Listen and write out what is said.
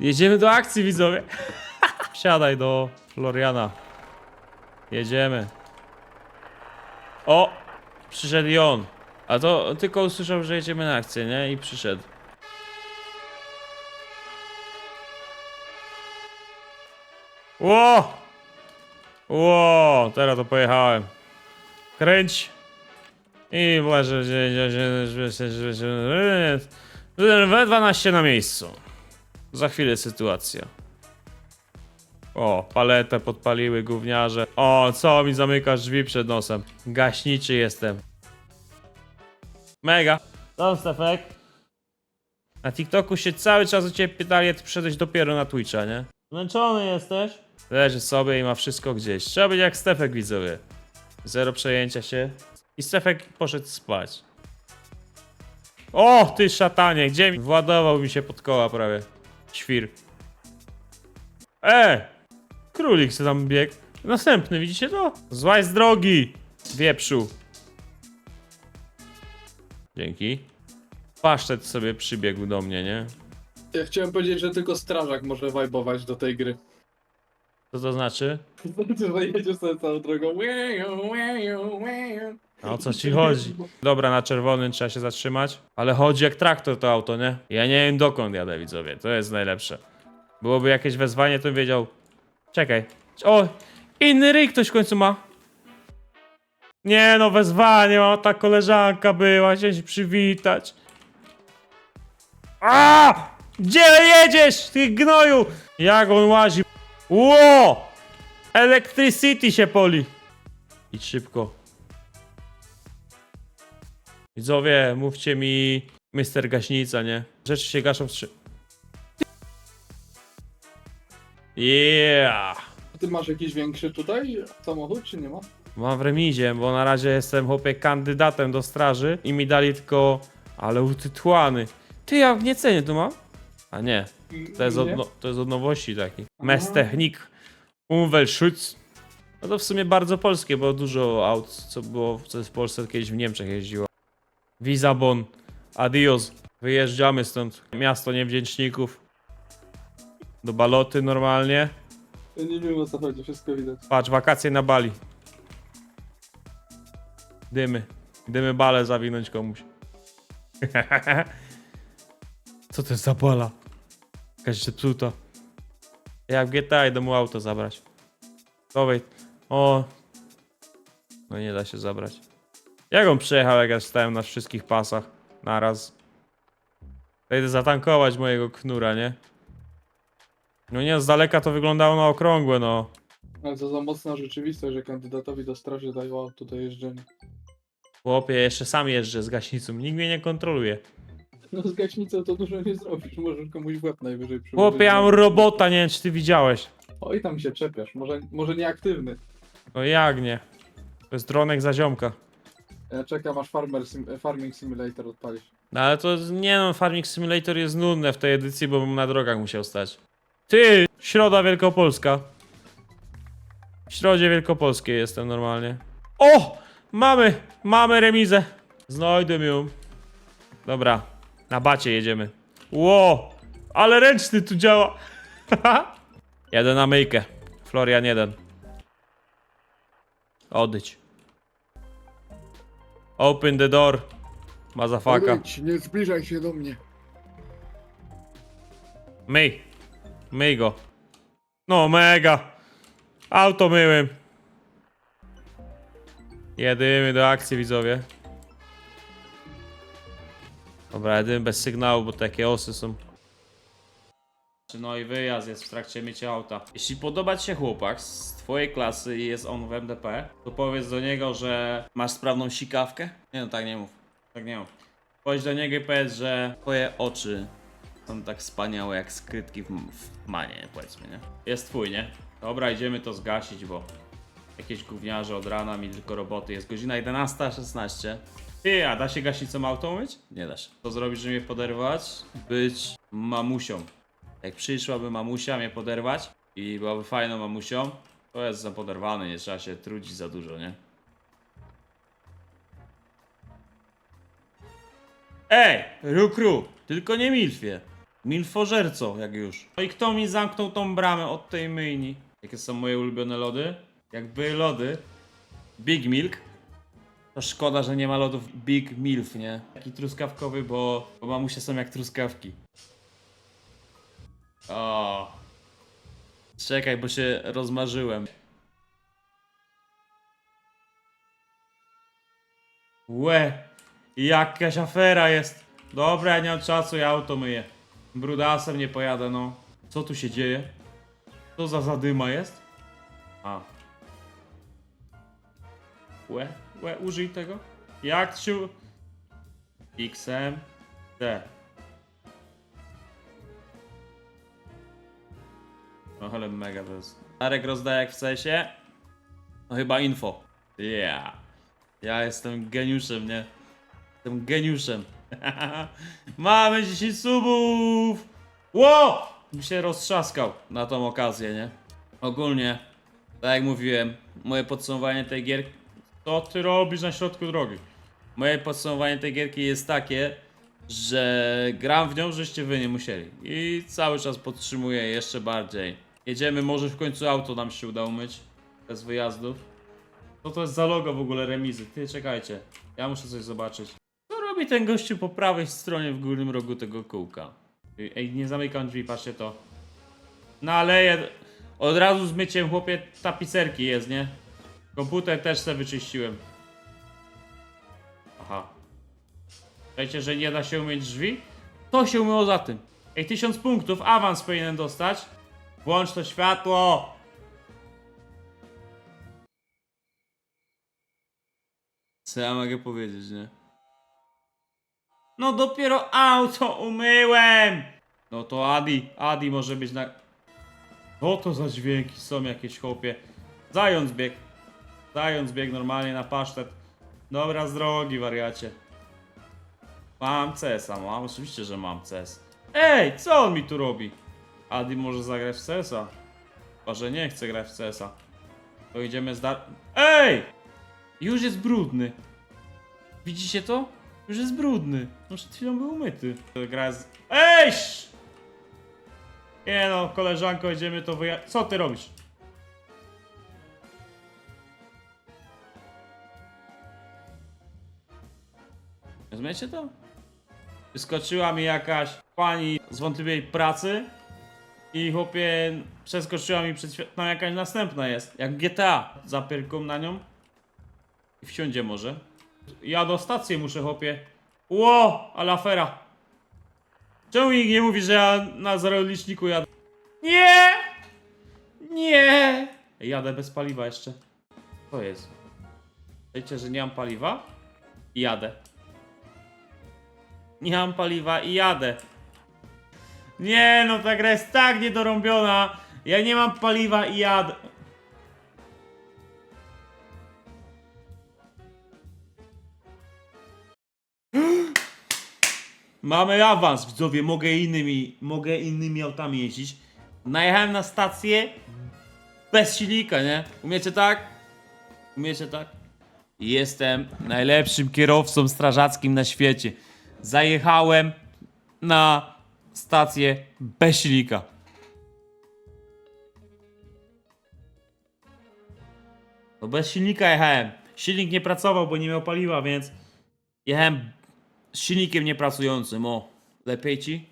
Jedziemy do akcji, widzowie. Wsiadaj do Floriana. Jedziemy. O! Przyszedł i on. A to tylko usłyszał, że jedziemy na akcję, nie? I przyszedł. Ło! Ło! Teraz to pojechałem. Kręć. I właśnie, we 12 na miejscu. Za chwilę sytuacja. O, paletę podpaliły gówniarze. O, co mi zamykasz drzwi przed nosem? Gaśniczy jestem. Mega. Co Stefek? Na TikToku się cały czas o ciebie pytali, a ty przyszedłeś dopiero na Twitcha, nie? Zmęczony jesteś? Leży sobie i ma wszystko gdzieś. Trzeba być jak Stefek, widzowie. Zero przejęcia się. I Stefek poszedł spać. O, ty szatanie, gdzie mi... Władował mi się pod koła prawie. Świr. E! Królik se tam biegł. Następny, widzicie to? Złaź z drogi! Wieprzu. Dzięki. Pasztet sobie przybiegł do mnie, nie? Ja chciałem powiedzieć, że tylko strażak może wajbować do tej gry. Co to znaczy? Znaczy, że jedziesz sobie całą drogą. A o co ci chodzi? Dobra, na czerwonym trzeba się zatrzymać. Ale chodzi jak traktor to auto, nie? Ja nie wiem dokąd jadę, widzowie. To jest najlepsze. Byłoby jakieś wezwanie, to bym wiedział. Czekaj. O! Inny ryj ktoś w końcu ma. Nie no, wezwanie, o, ta koleżanka była, się przywitać. A! Gdzie jedziesz, ty gnoju? Jak on łazi? Ło! Electricity się poli. Idź szybko. Widzowie, mówcie mi Mister Gaśnica, nie? Rzeczy się gaszą w trzy... Yeah! Ty masz jakiś większy tutaj samochód, czy nie ma? Mam w remizie, bo na razie jestem chłopie kandydatem do straży i mi dali tylko... Ale utytłany. Ty, ja nie cenię tu mam? A nie, to jest, od, no, to jest od nowości taki. Messtechnik Umweltschutz. No to w sumie bardzo polskie, bo dużo aut, co było, co jest w Polsce, kiedyś w Niemczech jeździło. Wisabon, adios. Wyjeżdżamy stąd. Miasto niewdzięczników. Do baloty normalnie. Ja nie wiem o co chodzi, wszystko widać. Patrz, wakacje na Bali. Dymy. Dymy bale zawinąć komuś. Co to jest za bala? Jakaś zepsuta. Jak w GTA idę mu auto zabrać. Dawaj. O. No nie da się zabrać. Jak on przejechał, jak ja stałem na wszystkich pasach naraz? To idę zatankować mojego knura, nie? No nie, z daleka to wyglądało na okrągłe, no. Ale co za mocna rzeczywistość, że kandydatowi do straży dają auto do jeżdżenia. Chłopie, jeszcze sam jeżdżę z gaśnicą, nikt mnie nie kontroluje. No z gaśnicą to dużo nie zrobisz, możesz komuś w łeb najwyżej przyłożyć. Chłopie, ja mam robota, nie wiem czy ty widziałeś. Oj, tam się czepiasz, może, może nieaktywny. No jak nie? To jest dronek za ziomka. Ja czekam aż farmer sim Farming Simulator odpalisz. No ale to nie no, Farming Simulator jest nudne w tej edycji, bo bym na drogach musiał stać. Ty! Środa Wielkopolska. W środzie Wielkopolskiej jestem normalnie. O! Mamy! Mamy remizę! Znajdę ją. Dobra, na bacie jedziemy. Ło! Ale ręczny tu działa! Jadę na myjkę. Florian 1. Odejdź. Open the door. Mazafaka. Odejdź, nie zbliżaj się do mnie. Myj. Myj go. No, mega. Auto myłem. Jedymy do akcji, widzowie. Dobra, jedymy bez sygnału, bo takie osy są. No i wyjazd jest w trakcie mycia auta. Jeśli podoba ci się chłopak z twojej klasy i jest on w MDP, to powiedz do niego, że masz sprawną sikawkę. Nie no, tak nie mów. Tak nie mów. Powiedz do niego i powiedz, że twoje oczy są tak wspaniałe jak skrytki w, w manie, powiedzmy, nie? Jest twój, nie? Dobra, idziemy to zgasić, bo jakieś gówniarze od rana mi tylko roboty. Jest godzina 11.16. Ty, a da się gaśnicą auto myć? Nie da się. Co zrobić, żeby mnie poderwać? Być mamusią. Jak przyszłaby mamusia mnie poderwać i byłaby fajną mamusią, to jest za poderwany, nie trzeba się trudzić za dużo, nie? Ej, rukru, tylko nie milfie. Milfożerco, jak już. No i kto mi zamknął tą bramę od tej myjni? Jakie są moje ulubione lody? Jakby lody. Big Milk. To szkoda, że nie ma lodów Big Milf, nie? Taki truskawkowy, bo, bo mamusie są jak truskawki. O. Czekaj, bo się rozmarzyłem. Łe, jakaś afera jest. Dobra, ja nie mam czasu, ja auto myję. Brudasem nie pojadę, no. Co tu się dzieje? Co za zadyma jest? A. Łe, łe, użyj tego. Jak się... D. No ale mega to jest. Arek rozdaje jak w sensie? No chyba info. Yeah. Ja jestem geniuszem, nie? Jestem geniuszem. Mamy 10 subów! Ło! Mi się roztrzaskał na tą okazję, nie? Ogólnie, tak jak mówiłem, moje podsumowanie tej gierki... Co ty robisz na środku drogi? Moje podsumowanie tej gierki jest takie, że gram w nią, żeście wy nie musieli. I cały czas podtrzymuję jeszcze bardziej. Jedziemy, może w końcu auto nam się uda umyć. Bez wyjazdów. Co to jest za logo w ogóle remizy? Ty, czekajcie. Ja muszę coś zobaczyć. Co robi ten gościu po prawej stronie w górnym rogu tego kółka? Ej, nie zamykam drzwi, patrzcie to. Naleję. Od razu z myciem, chłopie, tapicerki jest, nie? Komputer też sobie wyczyściłem. Aha. Wiecie, że nie da się umyć drzwi? To się umyło za tym. Ej, 1000 punktów, awans powinien dostać. Włącz to światło! Co ja mogę powiedzieć, nie? No dopiero auto umyłem! No to Adi, Adi może być na... Co to za dźwięki są jakieś chłopie? Zając bieg. Zając bieg normalnie na pasztet. Dobra, z drogi wariacie. Mam CS-a, mam, oczywiście, że mam CS. Ej, co on mi tu robi? Adi może zagrać w CS-a. Chyba, że nie chce grać w CS-a. To idziemy z dar... Ej! Już jest brudny. Widzicie to? Już jest brudny. No przed chwilą był umyty. Gra jest... Ej! Nie no, koleżanko, idziemy to wyja... Co ty robisz? Rozumiecie to? Wyskoczyła mi jakaś pani z wątpliwej pracy i chłopie przeskoczyła mi przed świat... No jakaś następna jest. Jak GTA. Zapierką na nią. I wsiądzie może. Ja do stacji muszę, chłopie. Ło, ale afera. Czemu nikt nie mówi, że ja na zero liczniku jadę? Nie! Nie! Jadę bez paliwa jeszcze. Co jest? Wiecie, że nie mam paliwa? I jadę. Nie mam paliwa i jadę. Nie, no ta gra jest tak niedorąbiona. Ja nie mam paliwa i jadę. Mamy awans, widzowie, mogę innymi, mogę innymi autami jeździć. Najechałem na stację bez silnika, nie? Umiecie tak? Umiecie tak? Jestem najlepszym kierowcą strażackim na świecie. Zajechałem na stację bez silnika. No bez silnika jechałem. Silnik nie pracował, bo nie miał paliwa, więc jechałem z silnikiem niepracującym. O, lepiej ci?